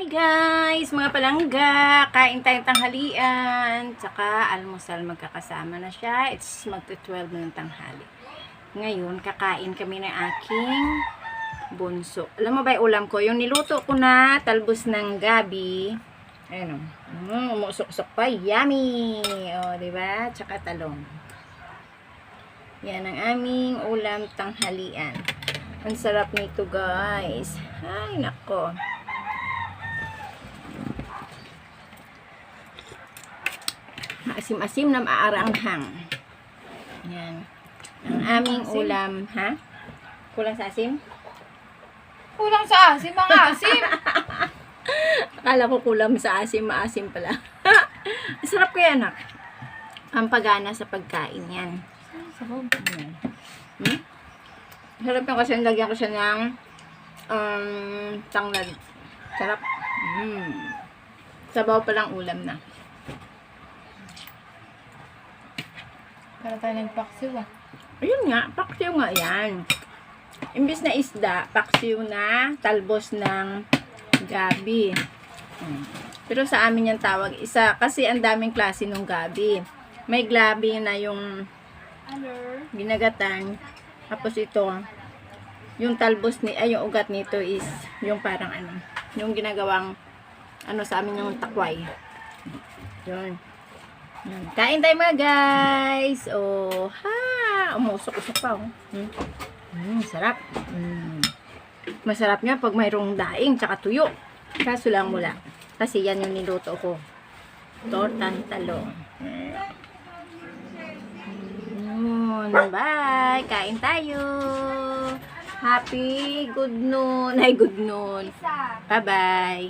Hi guys, mga palangga, kain tayong tanghalian, tsaka almusal magkakasama na siya. It's magto-12 na ng tanghali. Ngayon, kakain kami ng aking bunso. Alam mo ba yung ulam ko? Yung niluto ko na talbos ng gabi. Ayun o. Mm, umusok-sok pa. Yummy! O, di ba? Tsaka talong. Yan ang aming ulam tanghalian. Ang sarap nito guys. Ay, nako. Maasim-asim na maaranghang. Yan. Ang aming Asim? ulam, ha? Kulang sa asim? Kulang sa asim, mga asim. Akala ko kulang sa asim, maasim pala. Sarap kaya anak. Ang pagana sa pagkain yan. Yan. Hmm? Sarap yung kasi lagyan ko siya ng um, tanglad. Sarap. Mm. Sabaw pa lang ulam na. Para tayo nagpaksiw ah. Ayun nga, paksiw nga yan. Imbis na isda, paksiw na talbos ng gabi. Pero sa amin yung tawag, isa, kasi ang daming klase ng gabi. May gabi na yung Hello. ginagatan. Tapos ito, yung talbos ni, ay yung ugat nito is yung parang ano, yung ginagawang ano sa amin yung takway. Yun. Yun. Kain tayo mga guys. Oh, ha! Umusok-usok pa oh. Hmm. Mm, sarap. Mm. Masarap nga pag mayroong daing tsaka tuyo. Kaso lang mula. Kasi yan yung niluto ko. Tortang talong. Yun. Bye. Kain tayo. Happy good noon. Ay, good noon. Bye-bye.